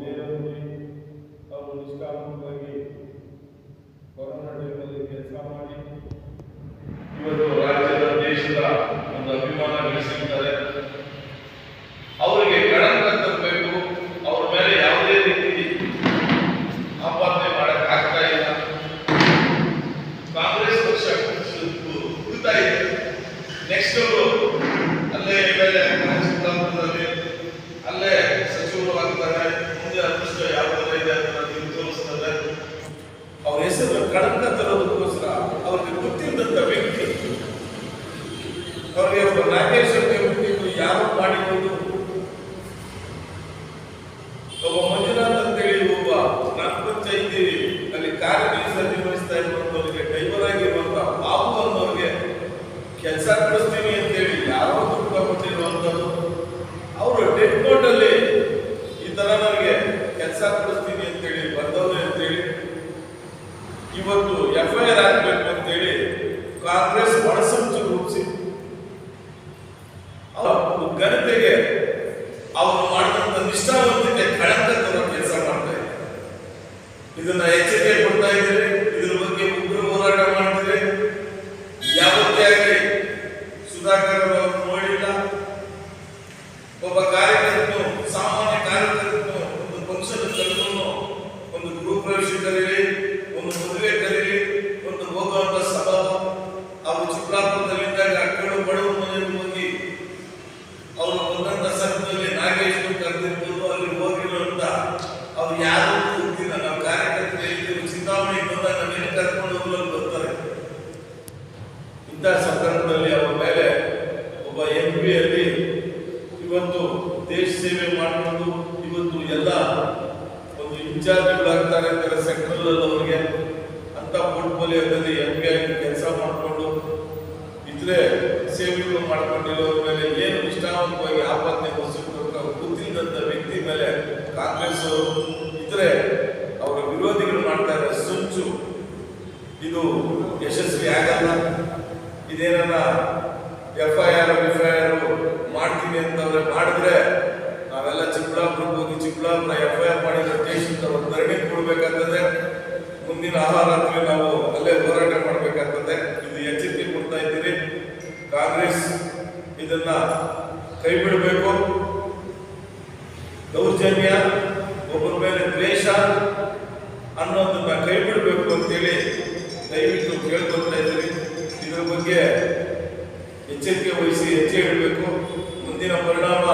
ನೇರವಾಗಿ ಅವರು ಟೈಮಲ್ಲಿ ಕೆಲಸ ಮಾಡಿ ಇವತ್ತು ರಾಜ್ಯದ ದೇಶದ ಒಂದು ಅಭಿಮಾನ ಗಳಿಸಿದ್ದಾರೆ ಅವರಿಗೆ ಕಳಂಕ ತರಬೇಕು ಅವ್ರ ಮೇಲೆ ಯಾವುದೇ ರೀತಿ ಆಪಾದನೆ ಮಾಡಕ್ ಆಗ್ತಾ ಇಲ್ಲ ಕಾಂಗ್ರೆಸ್ ಪಕ್ಷ ಕುಗ್ತಾ ಇದೆ ನೆಕ್ಸ್ಟ್ ಅವರು ಅಲ್ಲೇ ಮೇಲೆ ಚಿಕ್ಕಬಳ್ಳಾಪುರದಲ್ಲಿ ಅಲ್ಲೇ ಸಚಿವರು ಆಗ್ತಾರೆ ಮುಂದೆ ಅದೃಷ್ಟ ಯಾವ ಥರ ಇದೆ ಅಂತ ನಿಮ್ಗೆ ತೋರಿಸ್ತದೆ ಅವ್ರ ಹೆಸರು ಕಳಂಕ ತರೋದಕ್ಕೋಸ್ಕರ ಅವ್ರಿಗೆ ಗೊತ್ತಿಲ್ಲದಂತ ವ್ಯಕ್ತಿ, ಅವ್ರಿಗೆ ಒಬ್ಬ ನಾಗೇಶ್ ಅಂತ ವ್ಯಕ್ತಿ ಯಾರು ಮಾಡಿದ್ದು? ಒಬ್ಬ ಮಂಜುನಾಥ್ ಅಂತೇಳಿ ಒಬ್ಬ ನಾಲ್ಕು ಪಂಚಾಯಿತಿ ಅಲ್ಲಿ ಕಾರ್ಯನಿರ್ವಹಿಸ್ತಾ ನಿರ್ವಹಿಸ್ತಾ ಇರುವಂತವ್ರಿಗೆ ಡ್ರೈವರ್ ಆಗಿರುವಂತ ಬಾಬು ಅನ್ನೋರಿಗೆ ಕೆಲಸ ಕೊಡಿಸ್ತೀನಿ ಅಂತೇಳಿ ಯಾರೋ ದುಡ್ಡು ಕೊಟ್ಟಿರುವಂತದ್ದು ಅವರು ಡೆಡ್ ಕೋರ್ಟ್ ಅಲ್ಲಿ ಈ ತರ ನನಗೆ ಕೆಲಸ ಕೊಡಿಸ್ತೀನಿ ಅಂತೇಳಿ ಬಂದವ್ರೆ ಅಂತೇಳಿ ಇವತ್ತು ಎಫ್ ಐ ಅಂತ ಹೇಳಿ ಕಾಂಗ್ರೆಸ್ ಒಳಸಂಚು ರೂಪಿಸಿ. ಘನತೆಗೆ ಅವರು ಮಾಡಿದಂತ ನಿಷ್ಠಾವಂತಿಕೆ ತರೋ ಕೆಲಸ ಮಾಡ್ತಾ ಇದ್ದಾರೆ. ಇದನ್ನ ಎಚ್ಚರಿಕೆ ಯಾರು ಗೊತ್ತಿಲ್ಲ ನಾವು ಕಾರ್ಯಕರ್ತರು ಹೇಳ್ತೀವಿ ಚಿಂತಾಮಣಿ ಬಂದಾಗ ನಮ್ಮನ್ನು ಕರ್ಕೊಂಡು ಹೋಗಲು ಬರ್ತಾರೆ ಇಂಥ ಸಂದರ್ಭದಲ್ಲಿ ಅವರ ಮೇಲೆ ಒಬ್ಬ ಎಂ ಅಲ್ಲಿ ಇವತ್ತು ದೇಶ ಸೇವೆ ಮಾಡಿಕೊಂಡು ಇವತ್ತು ಎಲ್ಲ ಒಂದು ಇನ್ಚಾರ್ಜ್ಗಳಾಗ್ತಾರೆ ಅಂತಾರೆ ಸೆಂಟ್ರಲ್ ಅವರಿಗೆ ಅಂತ ಪೋರ್ಟ್ಫೋಲಿಯೋದಲ್ಲಿ ಎಂ ಪಿ ಆಗಿ ಕೆಲಸ ಮಾಡಿಕೊಂಡು ಇದ್ರೆ ಸೇವೆಗಳು ಮಾಡ್ಕೊಂಡಿರೋರ ಮೇಲೆ ಏನು ನಿಷ್ಠಾವಂತವಾಗಿ ಆಪಾದನೆ ಹೊರಿಸಿಕೊಂಡು ಗೊತ್ತಿಲ್ಲದಂತ ವ್ಯಕ್ತಿ ಮೇಲೆ ಕಾಂಗ್ರೆಸ್ ಅವರು ಇದ್ರೆ ಅವರ ವಿರೋಧಿಗಳು ಮಾಡ್ತಾ ಇರೋ ಸಂಚು ಇದು ಯಶಸ್ವಿ ಆಗಲ್ಲ ಇದೇನ F I R F I R ಮಾಡ್ತೀನಿ ಅಂತಂದ್ರೆ ಮಾಡಿದ್ರೆ ನಾವೆಲ್ಲ ಚಿಕ್ಕಬಳ್ಳಾಪುರ ಹೋಗಿ ಚಿಕ್ಕಬಳ್ಳಾಪುರ ಎಫ್ ಐ ಆರ್ ಮಾಡಿದ್ರೆ ದೇಶದ ಒಂದು ಧರಣಿ ಕೊಡ್ಬೇಕಾಗ್ತದೆ ಮುಂದಿನ ಆಹಾರಾತ್ರಿ ನಾವು ಅಲ್ಲೇ ಹೋರಾಟ ಮಾಡಬೇಕಾಗ್ತದೆ ಇದು ಎಚ್ಚರಿಕೆ ಕೊಡ್ತಾ ಇದ್ದೀರಿ. ಕಾಂಗ್ರೆಸ್ ಇದನ್ನ ಕೈ ಬಿಡಬೇಕು ದೌರ್ಜನ್ಯ, ಒಬ್ಬರ ಮೇಲೆ ದ್ವೇಷ ಅನ್ನೋದನ್ನ ಕೈ ಬಿಡಬೇಕು ಅಂತೇಳಿ ದಯವಿಟ್ಟು ಕೇಳ್ಕೊಳ್ತಾ ಇದ್ದೀರಿ. ಎಚ್ಚರಿಕೆ ವಹಿಸಿ ಹೆಜ್ಜೆ ಇಡಬೇಕು ಮುಂದಿನ ಪರಿಣಾಮ